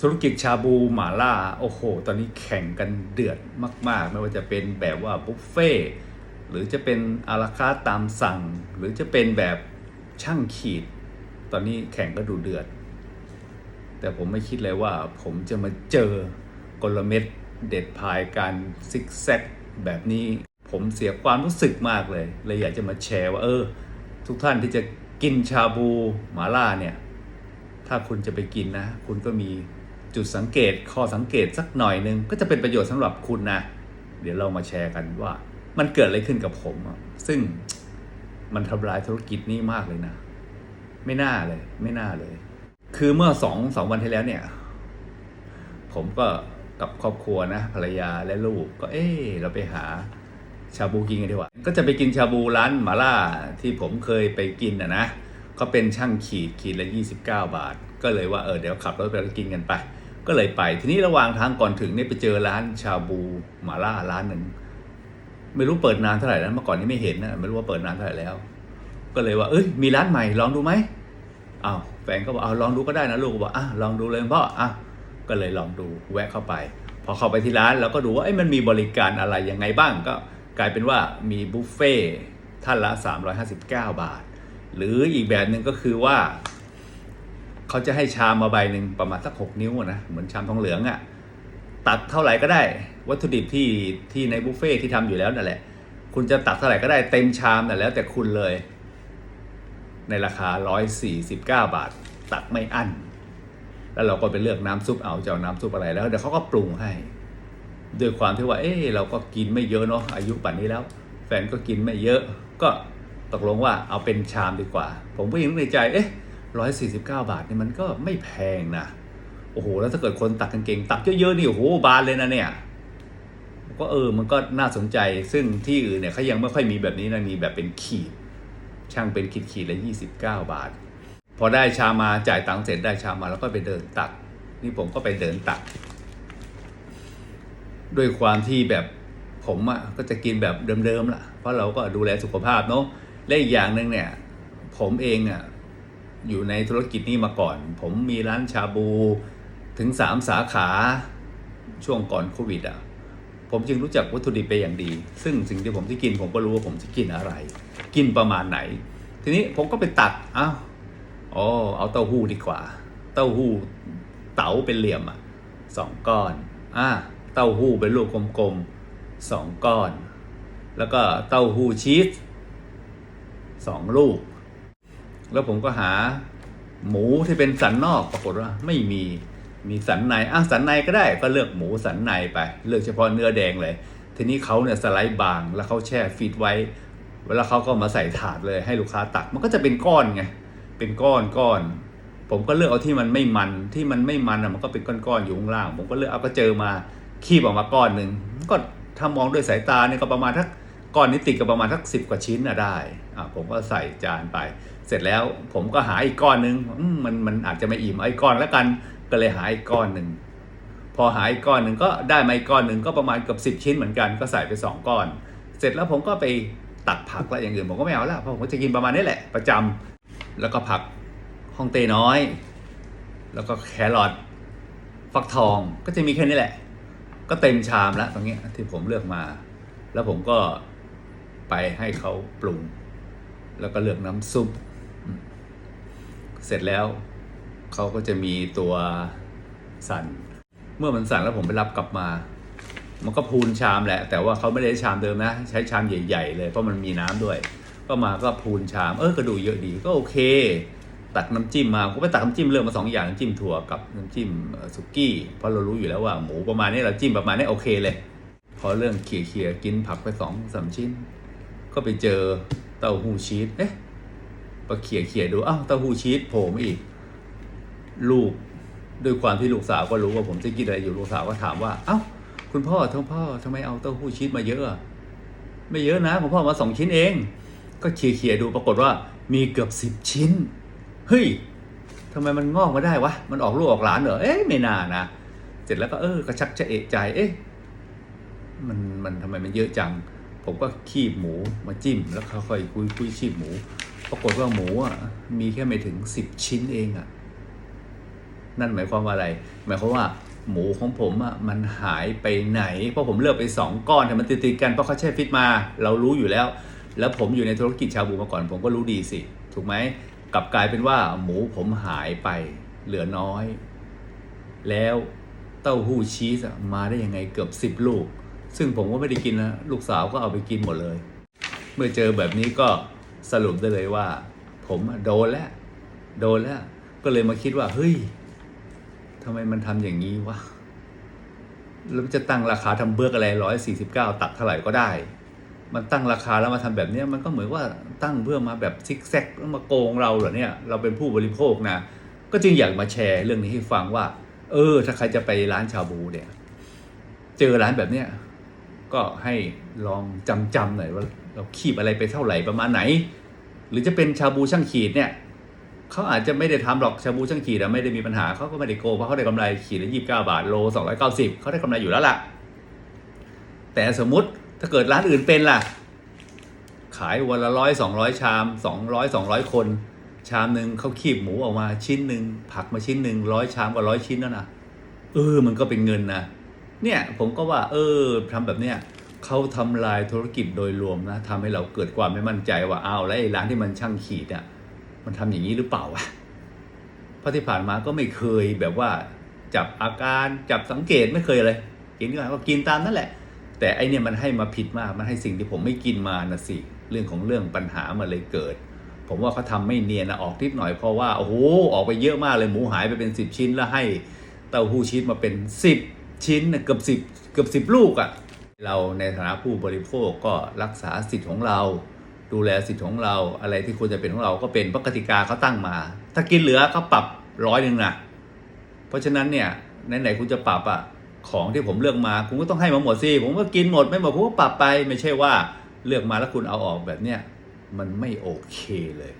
ธุรกิจชาบูหมาล่า โอ้โห ตอนนี้แข่งกันเดือดมาก ๆ ไม่ว่าจะเป็นแบบว่าบุฟเฟ่หรือจะเป็นอาราคาตามสั่ง หรือจะเป็นแบบช่างขีด ตอนนี้แข่งก็ดูเดือด แต่ผมไม่คิดเลยว่าผมจะมาเจอกลเม็ดเด็ดพายการซิกแซกแบบนี้ ผมเสียความรู้สึกมากเลยเลยอยากจะมาแชร์ว่าเออ ทุกท่านที่จะกินชาบูหมาล่าเนี่ย ถ้าคุณจะไปกินนะ คุณก็มี จุดสังเกตข้อสังเกตสักหน่อยหนึงก็จะเป็นประโยชน์สำหรับคุณนะ เดี๋ยวเรามาแชร์กันว่ามันเกิดอะไรขึ้นกับผม ซึ่งมันทำลายธุรกิจนี้มากเลยนะ ไม่น่าเลย ไม่น่าเลย คือเมื่อสองสองวันที่แล้วเนี่ย ผมก็กับครอบครัวนะภรรยาและลูกก็เออเราไปหาชาบูกินกันดีกว่า ก็จะไปกินชาบูร้านหมาล่าที่ผมเคยไปกินนะนะ ก็เป็นช่างขีดขีดละ 29 บาท ก็เลยว่าเออเดี๋ยวขับรถไปกินกันไป ก็เลยไป ทีนี้ระหว่างทางก่อนถึงเนี่ยไปเจอร้านชาบูหมาล่าร้านหนึ่งไม่รู้เปิดนานเท่าไหร่แล้วเมื่อก่อนนี้ไม่เห็นนะไม่รู้ว่าเปิดนานเท่าไหร่แล้ว ก็เลยว่าเอ้ยมีร้านใหม่ลองดูไหมอ้าวแฟนก็บอกเอาลองดูก็ได้นะลูกก็บอกอะลองดูเลยพ่ออะก็เลยลองดูแวะเข้าไป พอเข้าไปที่ร้านเราก็ดูว่าเอ้ยมันมีบริการอะไรยังไงบ้างก็กลายเป็นว่ามีบุฟเฟ่ท่านละ 359 บาท หรืออีกแบบหนึ่งก็คือว่า เขาจะให้ชามมาใบหนึ่งประมาณสักหกนิ้วนะเหมือนชามทองเหลืองอะ่ะตักเท่าไหร่ก็ได้ วัตถุดิบที่ที่ในบุฟเฟ่ที่ทำอยู่แล้วนั่นแหละ คุณจะตักเท่าไหร่ก็ได้เต็มชามแต่นแล้วแต่คุณเลย ในราคา 149 บาท ตักไม่อั้น แล้วเราก็ไปเลือกน้ำซุปเอาจะเอาน้ำซุปอะไรแล้วเดี๋ยวเขาก็ปรุงให้ด้วยความที่ว่า เออเราก็กินไม่เยอะเนาะอายุป่านนี้แล้ว แฟนก็กินไม่เยอะ ก็ตกลงว่าเอาเป็นชามดีกว่า ผมก็ยังในใจเอ๊ะ ร้อยสี่สิบเก้าบาทนี่มันก็ไม่แพงนะโอ้โหแล้วถ้าเกิดคนตักกางเกงตักเยอะๆนี่โอ้โหบานเลยนะเนี่ยก็เออมันก็น่าสนใจซึ่งที่อื่นเนี่ยเขายังไม่ค่อยมีแบบนี้นะมีแบบเป็นขีด ช่างเป็นขีดขีดละยี่สิบเก้าบาท พอได้ชามาจ่ายตังค์เสร็จได้ชามาแล้วก็ไปเดินตัก นี่ผมก็ไปเดินตัก ด้วยความที่แบบผมอะ่ะก็จะกินแบบเดิมๆล่ะ เพราะเราก็ดูแลสุขภาพเนาะและอีกอย่างหนึ่งเนี่ย ผมเองอะ่ะ อยู่ในธุรกิจนี้มาก่อน ผมมีร้านชาบูถึงสามสาขาช่วงก่อนโควิดอะผมจึงรู้จักวัตถุดิบไปอย่างดี ซึ่งสิ่งที่ผมที่กินผมก็รู้ว่าผมจะกินอะไร กินประมาณไหน ทีนี้ผมก็ไปตักอ้าวอ๋อเอาเต้าหู้ดีกว่า เต้าหู้เต๋าเป็นเหลี่ยมอะสองก้อนอ่าเต้าหู้เป็นลูกกลมๆสองก้อน แล้วก็เต้าหู้ชีสสองลูก แล้วผมก็หาหมูที่เป็นสันนอกปรากฏว่าไม่มีมีสันในอะสันในก็ได้ก็เลือกหมูสันในไป เลือกเฉพาะเนื้อแดงเลย ทีนี้เขาเนี่ยสไลด์บางแล้วเขาแช่ฟีดไว้เวลาเขาก็มาใส่ถาดเลยให้ลูกค้าตัก มันก็จะเป็นก้อนไงเป็นก้อนก้อนผมก็เลือกเอาที่มันไม่มันที่มันไม่มันอะมันก็เป็นก้อนๆอยู่ข้างล่าง ผมก็เลือกเอาก็เจอมาคีบออกมาก้อนหนึ่งก็ถ้ามองด้วยสายตาเนี่ยก็ประมาณทัก ก้อนนี้ติดกับประมาณทักสิบกว่าชิ้นอะได้อะผมก็ใส่จานไป เสร็จแล้วผมก็หาอีกก้อนหนึ่งมมันมันอาจจะไม่อิ่มเอาอีกก้อนแล้วกันก็เลยหาอีกก้อนหนึ่งพอหาอีกก้อนหนึ่งก็ได้มาอีกก้อนหนึ่งก็ประมาณเกือบสิบชิ้นเหมือนกันก็ใส่ไปสองก้อน เสร็จแล้วผมก็ไปตักผักและอย่างอื่นผมก็ไม่เอาละเพราะผมก็จะกินประมาณนี้แหละประจำแล้วก็ผักฮ่องเต้น้อย แล้วก็แครอทฟักทองก็จะมีแค่นี้แหละ ก็เต็มชามแล้วตรงนี้ที่ผมเลือกมา แล้วผมก็ ไปให้เขาปรุง แล้วก็เลือกน้ำซุป เสร็จแล้วเขาก็จะมีตัวสั่นเมื่อมันสั่นแล้วผมไปรับกลับมา มันก็พูนชามแหละ แต่ว่าเขาไม่ได้ใช้ชามเดิมนะ ใช้ชามใหญ่ๆเลยเพราะมันมีน้ำด้วย ก็มาก็พูนชาม เออกระดูเยอะดีก็โอเค ตักน้ำจิ้มมาผมไปตักน้ำจิ้มเลือกมาสองอย่างน้ำจิ้มถั่วกับน้ำจิ้มสุกี้เพราะเรารู้อยู่แล้วว่าหมูประมาณนี้เราจิ้มประมาณนี้โอเคเลย พอเรื่องเขี่ยๆกินผักไปสองสามชิ้น ก็ไปเจอเต้าหู้ชีสเอ๊ะพอเขี่ยเขี่ยดูอ้าวเต้าหู้ชีสโผล่มาอีก ลูกด้วยความที่ลูกสาวก็รู้ว่าผมจะกินอะไรอยู่ลูกสาวก็ถามว่าเอ้าคุณพ่อทั้งพ่อทำไมเอาเต้าหู้ชีสมาเยอะ ไม่เยอะนะผมพ่อมาสองชิ้นเอง ก็เขี่ยเขี่ยดูปรากฏว่ามีเกือบสิบชิ้นเฮ้ยทำไมมันงอกมาได้วะ มันออกลูกออกหลานเหรอ เอ๊ะไม่น่านะ เสร็จแล้วก็เออก็ชักจะเอะใจ เอ๊ะ มันมันทำไมมันเยอะจัง ผมก็คีบหมูมาจิ้ม แล้วค่อยคุยคุยชีบหมู ปรากฏว่าหมูอะมีแค่ไม่ถึงสิบชิ้นเองอะ นั่นหมายความว่าอะไร หมายความว่าหมูของผมอะมันหายไปไหน เพราะผมเลือกไปสองก้อนแต่มันติดๆกันเพราะเขาแช่ฟิตมา เรารู้อยู่แล้ว แล้วผมอยู่ในธุรกิจชาบูมาก่อน ผมก็รู้ดีสิ ถูกไหมกลับกลายเป็นว่าหมูผมหายไปเหลือน้อย แล้วเต้าหู้ชีสมาได้ยังไงเกือบสิบลูก ซึ่งผมก็ไม่ได้กินนะลูกสาวก็เอาไปกินหมดเลย เมื่อเจอแบบนี้ก็สรุปได้เลยว่า ผมโดนแล้ว โดนแล้ว ก็เลยมาคิดว่า เฮ้ยทำไมมันทำอย่างนี้วะแล้วจะตั้งราคาทำเบิร์กอะไรร้อยสี่สิบเก้าตักเท่าไหร่ก็ได้ มันตั้งราคาแล้วมาทำแบบนี้มันก็เหมือนว่าตั้งเพื่อมาแบบซิกแซกแล้วมาโกงเราเหรอเนี่ย เราเป็นผู้บริโภคนะ ก็จึงอยากมาแชร์เรื่องนี้ให้ฟังว่า เออ ถ้าใครจะไปร้านชาบูเนี่ย เจอร้านแบบเนี้ย ก็ให้ลองจำจำๆหน่อยว่าเราคีบอะไรไปเท่าไหร่ประมาณไหน หรือจะเป็นชาบูช่างขีดเนี่ยเขาอาจจะไม่ได้ทำหรอกชาบูช่างขีดอะไม่ได้มีปัญหาเขาก็ไม่ได้โกเพราะเขาได้กำไรขีดละยี่สิบเก้าบาทโลสองร้อยเก้าสิบเขาได้กำไรอยู่แล้วล่ะ แต่สมมติถ้าเกิดร้านอื่นเป็นล่ะ ขายวันละร้อยสองร้อยชามสองร้อยสองร้อยคน ชามหนึ่งเขาคีบหมูออกมาชิ้นหนึ่งผักมาชิ้นหนึ่งร้อยชามกับร้อยชิ้นนั่นนะเออมันก็เป็นเงินนะ เนี่ยผมก็ว่า เออทำแบบเนี้ยเขาทำลายธุรกิจโดยรวมนะทำให้เราเกิดความไม่มั่นใจว่าอ้าวแล้วไอ้ร้านที่มันช่างขีดอะมันทำอย่างนี้หรือเปล่าวะเพราะที่ผ่านมาก็ไม่เคยแบบว่าจับอาการจับสังเกตไม่เคยเลย กินก็ก็กินตามนั่นแหละ แต่ไอเนี่ยมันให้มาผิดมากมันให้สิ่งที่ผมไม่กินมานะสิเรื่องของเรื่องปัญหามันเลยเกิด ผมว่าเขาทำไม่เนียนนะออกนิดหน่อยเพราะว่าโอ้โหออกไปเยอะมากเลยหมูหายไปเป็นสิบชิ้นแล้วให้เต้าหู้ชีสมาเป็นสิบ ชิ้นนะเกือบสิบเกือบสิบลูกอะ่ะเราในฐานะผู้บริโภคก็รักษาสิทธิ์ของเรา ดูแลสิทธิ์ของเราอะไรที่ควรจะเป็นของเราก็เป็นเพราะกติกาเขาตั้งมา ถ้ากินเหลือเขาปรับร้อยหนึ่งนะเพราะฉะนั้นเนี่ยไหนๆคุณจะปรับอะของที่ผมเลือกมาคุณก็ต้องให้มาหมดสิผมก็กินหมดไม่หมดผมก็ปรับไป ไม่ใช่ว่าเลือกมาแล้วคุณเอาออกแบบเนี้ยมันไม่โอเคเลย